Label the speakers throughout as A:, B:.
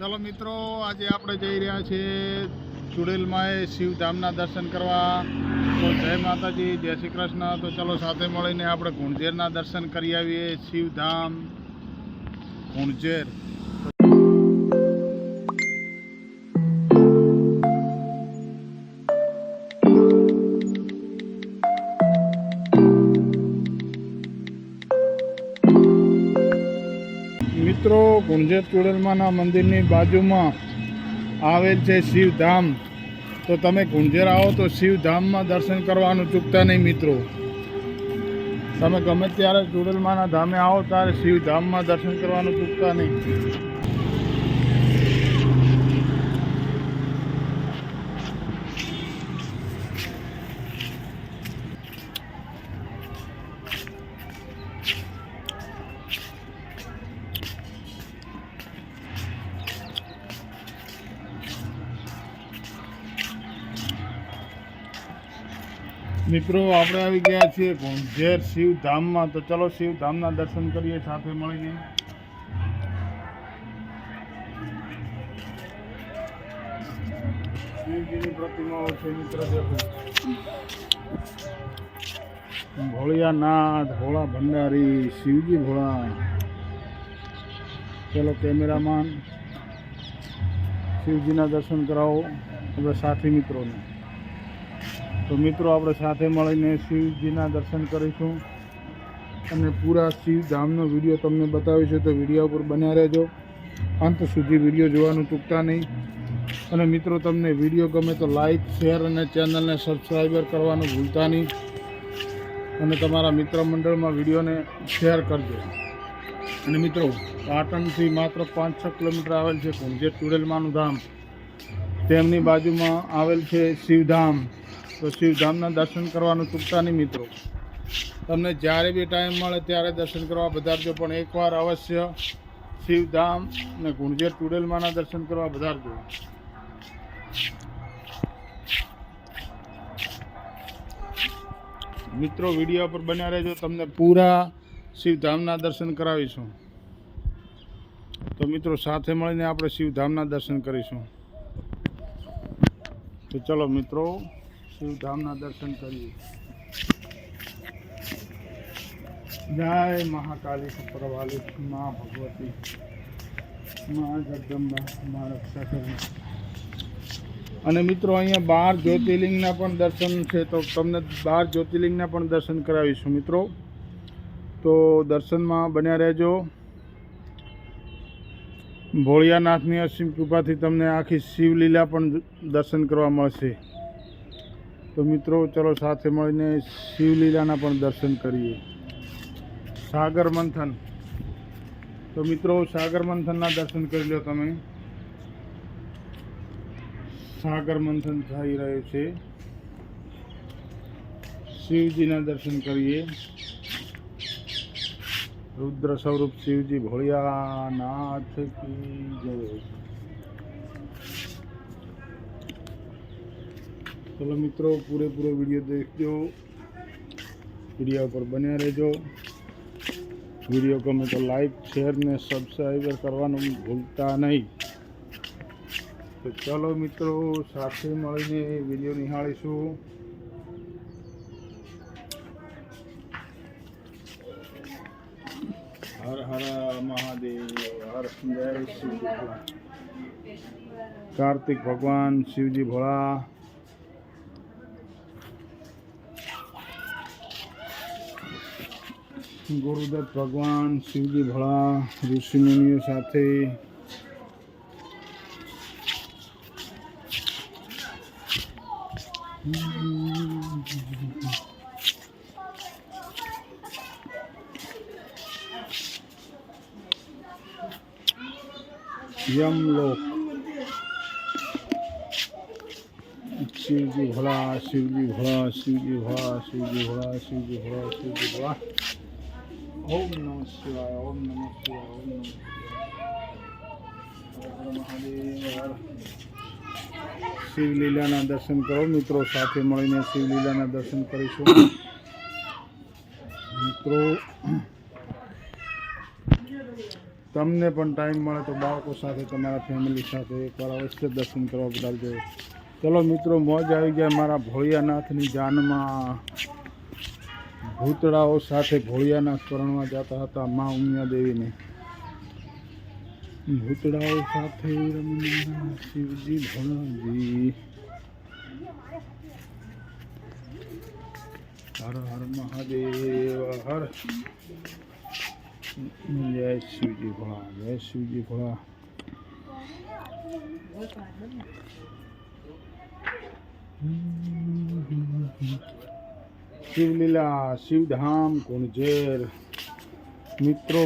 A: ચલો મિત્રો, આજે આપણે જઈ રહ્યા છીએ ચુડેલમાં શિવધામના દર્શન કરવા. તો જય માતાજી, જય શ્રી કૃષ્ણ. તો ચલો સાથે મળીને આપણે ગુણઝેરના દર્શન કરી આવીએ. શિવધામ ગુણઝેર મિત્રો, ગુંજર ચુડલમાના મંદિરની બાજુમાં આવેલ છે શિવધામ. તો તમે ગુંજર આવો તો શિવધામમાં દર્શન કરવાનું ચૂકતા નહીં મિત્રો. તમે ગમે ત્યારે ચુડલમાના ધામે આવો ત્યારે શિવધામમાં દર્શન કરવાનું ચૂકતા નહીં. મિત્રો, આપણે આવી ગયા છીએ ઝેર શિવધામમાં તો ચલો શિવધામના દર્શન કરીએ, સાથે મળીને શિવજીની પ્રતિમાઓ મિત્રો દેખો ભોળિયાનાથ, ભોળા ભંડારી, શિવજી ભોળા. ચલો કેમેરામાન, શિવજીના દર્શન કરાવો, આપણે સાથી મિત્રોને. તો મિત્રો, આપણે સાથે મળીને શિવજીના દર્શન કરીશું અને પૂરા શિવધામનો વીડિયો તમને બતાવીશું તો વીડિયો ઉપર બન્યા રહેજો. અંત સુધી વીડિયો જોવાનું ચૂકતા નહીં. અને મિત્રો, તમને વીડિયો ગમે તો લાઈક, શેર અને ચેનલને સબસ્ક્રાઈબર કરવાનું ભૂલતા નહીં. અને તમારા મિત્ર મંડળમાં વિડીયોને શેર કરજો. અને મિત્રો, પાટણથી માત્ર પાંચ છ કિલોમીટર આવેલ છે કુંજેર ચુડેલમાનું ધામ. તેમની બાજુમાં આવેલ છે શિવધામ. તો શિવધામના દર્શન કરવાનું ચૂકતા નહીં મિત્રો. તમને જ્યારે બી ટાઈમ મળે ત્યારે દર્શન કરવા વધારજો પણ એકવાર અવશ્ય શિવધામ અને ગુણજેર ટુડેલમાંના દર્શન કરવા વધારજો મિત્રો, વીડિયો પર બન્યા રહેજો. તમને પૂરા શિવધામના દર્શન કરાવીશું. તો મિત્રો, સાથે મળીને આપણે શિવધામના દર્શન કરીશું. તો ચલો મિત્રો શિવધામના દર્શન કરીએ? જય મહાકાલી સપ્રવાલી મા ભગવતી. મા જગદંબા, મા રક્ષા કરી અને મિત્રો, અહીંયા બાર જ્યોતિર્લિંગના પણ દર્શન છે, તો તમને બાર જ્યોતિર્લિંગના પણ દર્શન કરાવીશું મિત્રો. તો દર્શનમાં બન્યા રહેજો. ભોળિયાનાથની અસીમ કૃપાથી તમને આખી શિવલીલા પણ દર્શન કરવા મળશે. તો મિત્રો, ચલો સાથે મળીને શિવલીલાના પણ દર્શન કરીએ. સાગર મંથન. તો મિત્રો, સાગર મંથનના દર્શન કરી લો તમે. સાગર મંથન થઈ રહ્યું છે. શિવજીના દર્શન કરીએ. રુદ્ર સ્વરૂપ શિવજી ભોળિયાનાથ કી જય. ચલો મિત્રો પૂરેપૂરો વીડિયો દેખજો વીડિયો પર બન્યા રહેજો વીડિયો ગમે તો લાઈક શેર ને સબસ્ક્રાઈબર કરવાનું ભૂલતા નહીં તો ચલો મિત્રો સાથે મળીને વીડિયો નિહાળીશું હર હર મહાદેવ હર જય શિવજી ભોળા. કાર્તિક ભગવાન શિવજી ભોળા ગુરુદત્ત ભગવાન, શિવજી ભળા, ઋષિમુનિઓ સાથે યમલોક શિવજી ભળા શિવજી ભળા શિવજી ભળા શિવજી ભળા શિવજી ભળા, શિવજી ભોળા. ઓમ નમઃ શિવાય ઓમ નમઃ શિવાય ઓમ નમઃ શિવલીલાના દર્શન કરો મિત્રો સાથે મળીને શિવલીલાના દર્શન કરીશું મિત્રો તમને પણ ટાઈમ મળે તો બાળકો સાથે તમારા ફેમિલી સાથે એકવાર અવશ્ય દર્શન કરવા પધારજો ચલો મિત્રો મોજ આવી ગયા મારા ભોળિયાનાથની જાનમાં ભૂતળાઓ સાથે ભોળિયાના શરણમાં જતા હતા મા ઉમિયા દેવીને ભૂતળાઓ સાથે શિવજી ભણાજી હર હર મહાદેવ, હર. જય શિવજી ભોળા, જય શિવજી ભોળા. શિવલીલા, શિવધામ કુણજેર મિત્રો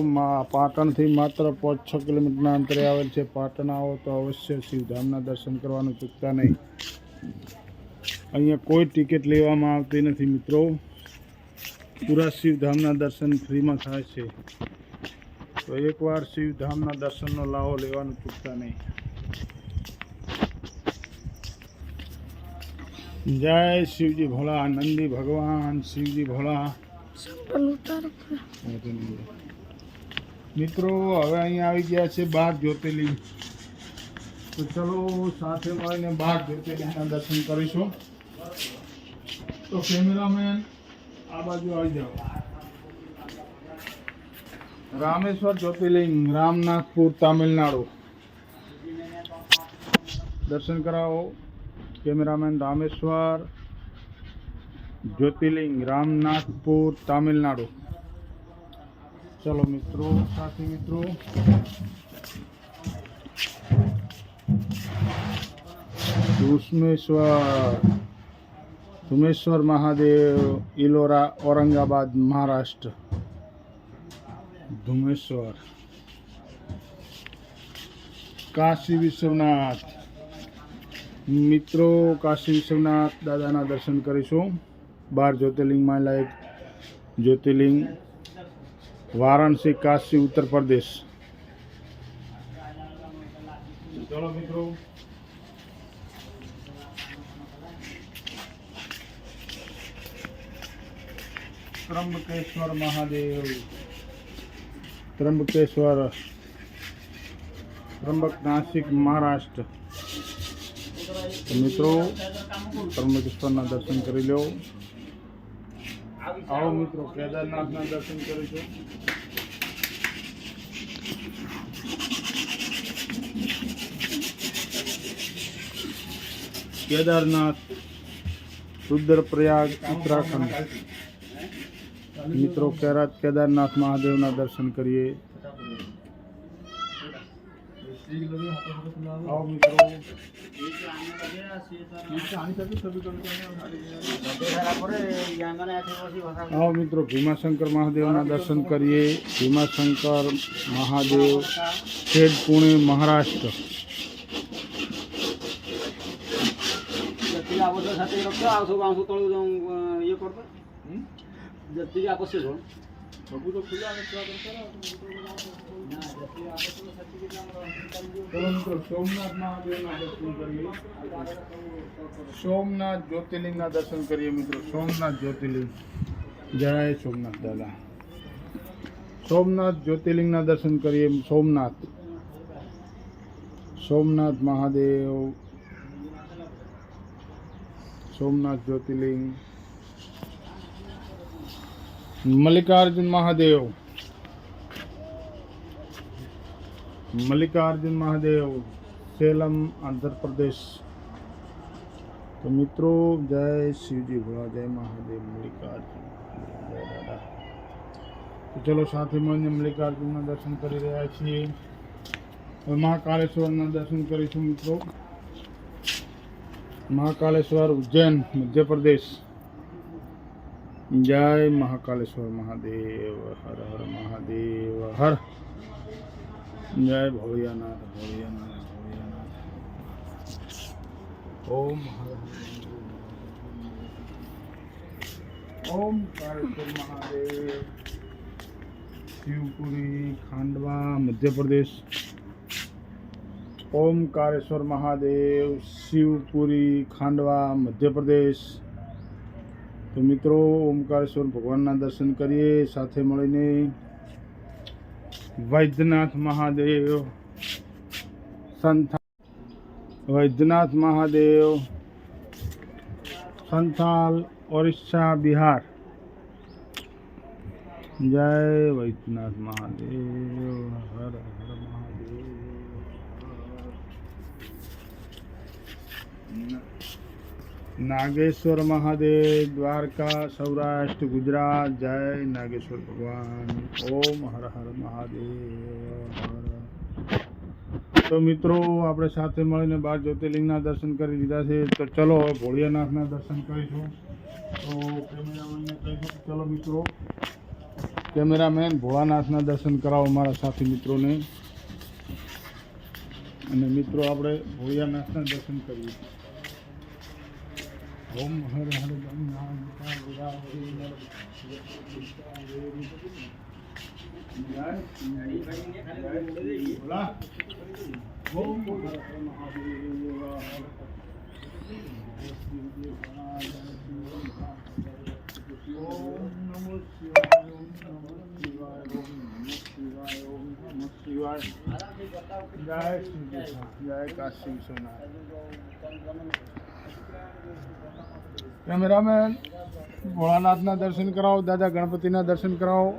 A: પાટણથી માત્ર પાંચ છ કિલોમીટરના અંતરે આવેલ છે પાટણ આવો તો અવશ્ય શિવધામના દર્શન કરવાનું ચૂકતા નહીં. અહીંયા કોઈ ટિકિટ લેવામાં આવતી નથી, મિત્રો. પૂરા શિવધામના દર્શન ફ્રીમાં થાય છે. તો એકવાર શિવધામના દર્શનનો લાવો લેવાનું ચૂકતા નહીં. જય શિવજી ભોળા, નંદી ભગવાન, શિવજી ભોળા. મિત્રો, હવે અહીંયા આવી ગયા છે બાર જ્યોતિર્લિંગ. તો ચલો સાથે મળીને બાર જ્યોતિર્લિંગના દર્શન કરીશું. તો કેમેરામેન, આ બાજુ આવી જાઓ. રામેશ્વર જ્યોતિર્લિંગ, રામનાથપુર, તામિલનાડુ. દર્શન કરાવો. કેમેરામેન રામેશ્વર, જ્યોતિર્લિંગ, રામનાથપુર, તામિલનાડુ. ચલો મિત્રો, સાથી મિત્રો. ધુષ્મેશ્વર ધુમેશ્વર મહાદેવ, ઇલોરા, ઔરંગાબાદ, મહારાષ્ટ્ર. ધુમેશ્વર. કાશી વિશ્વનાથ. મિત્રો, કાશી વિશ્વનાથ દાદાના દર્શન કરીશું. બાર જ્યોતિર્લિંગમાં લાયક જ્યોતિર્લિંગ, વારાણસી, કાશી, ઉત્તર પ્રદેશ. ચલો મિત્રો. ત્રંબકેશ્વર મહાદેવ. ત્રંબકેશ્વર. ત્રંબક નાસિક મહારાષ્ટ્ર. તો મિત્રો ત્રંબકેશ્વરના દર્શન કરી લો આવો મિત્રો, કેદારનાથના દર્શન કરીશું કેદારનાથ, રુદ્રપ્રયાગ, ઉત્તરાખંડ. મિત્રો, કેરાત, કેદારનાથ મહાદેવના દર્શન કરીએ. આવો મિત્રો આવો મિત્રો ભીમાશંકર મહાદેવના દર્શન કરીએ ભીમાશંકર મહાદેવ ખેડ પુણે મહારાષ્ટ્ર
B: જતીને આવો તો સાથે રખતો આવશો આવશો તળું તો એ કરતો જતી આપો છે જોણ
A: ચલો મિત્રો સોમનાથ જ્યોતિર્લિંગના દર્શન કરીએ મિત્રો. સોમનાથ જ્યોતિર્લિંગ. જય સોમનાથ દાદા. સોમનાથ જ્યોતિર્લિંગના દર્શન કરીએ. સોમનાથ. સોમનાથ મહાદેવ. સોમનાથ જ્યોતિર્લિંગ. મલ્લિકાર્જુન મહાદેવ. મલ્લિકાર્જુન મહાદેવ, સેલમ, આંધ્રપ્રદેશ. તો મિત્રો, જય શિવજી ભોળા, જય મહાદેવ, મલ્લિકાર્જુન જય દાદા. તો ચલો સાથે મળીને મલ્લિકાર્જુનના દર્શન કરી રહ્યા છીએ. મહાકાલેશ્વરના દર્શન કરીશું મિત્રો. મહાકાલેશ્વર, ઉજ્જૈન, મધ્યપ્રદેશ. જય મહાકાલેશ્વર મહાદેવ, હર હર મહાદેવ, હર. જય ભોળિયાનાથ ભોળિયાનાથ ભોળિયાનાથ. ઓમ હર ઓમ કાળેશ્વર મહાદેવ. શિવપુરી, ખાંડવા, મધ્યપ્રદેશ. ઓમકારેશ્વર મહાદેવ. શિવપુરી, ખાંડવા, મધ્યપ્રદેશ. તો મિત્રો ઓમકારેશ્વર ભગવાનના દર્શન કરીએ, સાથે મળીને વૈદ્યનાથ મહાદેવ સંથા વૈદ્યનાથ મહાદેવ સંથાલ ઓરિસ્સા બિહાર જય વૈદ્યનાથ મહાદેવ હર હર મહાદેવ નાગેશ્વર મહાદેવ દ્વારકા સૌરાષ્ટ્ર ગુજરાત જય નાગેશ્વર ભગવાન ઓમ હર હર મહાદેવ તો મિત્રો આપણે સાથે મળીને બાર જ્યોતિર્લિંગના દર્શન કરી લીધા છે. તો ચલો હવે ભોળિયાનાથના દર્શન કરીશું. તો કેમેરામેનને કહીશું ચલો મિત્રો, કેમેરામેન ભોળાનાથના દર્શન કરાવો મારા સાથી મિત્રોને. અને મિત્રો, આપણે ભોળિયાનાથના દર્શન કરીએ. ઓમ હર હર ગંગા ગોદાવરી નર્મદા ભોળા. ઓમ હર હર મહાદેવ હર ઓમ નમો શિવાય ઓમ નમો શિવાય ઓમ નમો શિવાય ઓમ નમો શિવાય જય શ્રી કૃષ્ણ જય કાશી વિશ્વનાથ કેમેરામેન ભોળાનાથના દર્શન કરાવો, દાદા ગણપતિના દર્શન કરાવો.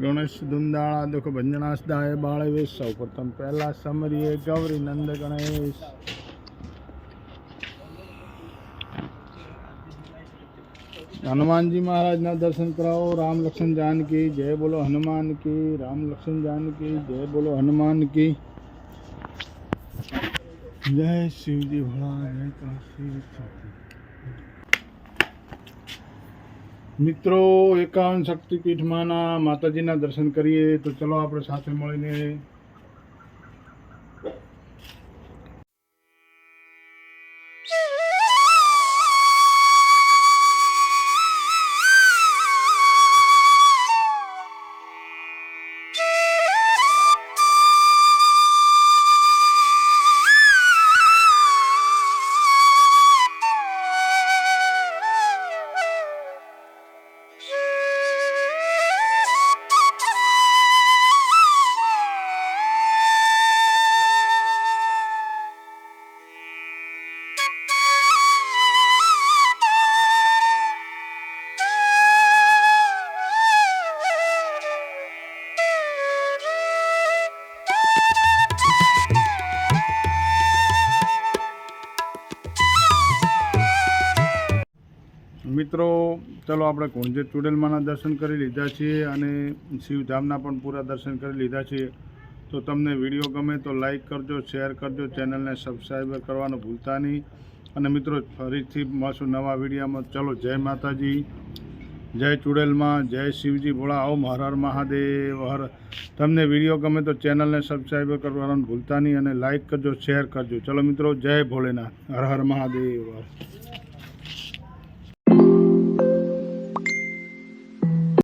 A: ગણેશ ધુંદાળા દુઃખ ભંજનાશ દાય બાળ વેશ. સૌ પ્રથમ પહેલા સમરીએ ગૌરી નંદ ગણેશ. હનુમાનજી મહારાજના દર્શન કરાવો, રામ લક્ષ્મણ જાનકી, જય બોલો હનુમાન કી રામ લક્ષ્મણ જાનકી, જય બોલો હનુમાન કી જય શિવજી ભોળા મિત્રો એકાવન શક્તિપીઠમાંના માતાજીના દર્શન કરીએ તો ચલો આપણે સાથે મળીને ચલો આપણે કુંજે ચુડેલમાના દર્શન કરી લીધા છીએ અને શિવધામના પણ પૂરા દર્શન કરી લીધા છીએ. તો તમને વીડિયો ગમે તો લાઈક કરજો, શેર કરજો, ચેનલને સબસ્ક્રાઈબ કરવાનું ભૂલતા નહીં. અને મિત્રો, ફરીથી મળશું નવા વિડીયોમાં. ચલો, જય માતાજી, જય ચુડેલમાં, જય શિવજી ભોળા ઓમ હર હર મહાદેવ, હર તમને વીડિયો ગમે તો ચેનલને સબસ્ક્રાઈબ કરવાનું ભૂલતા નહીં અને લાઈક કરજો, શેર કરજો. ચલો મિત્રો, જય ભોલેનાથ, હર હર મહાદેવ હર.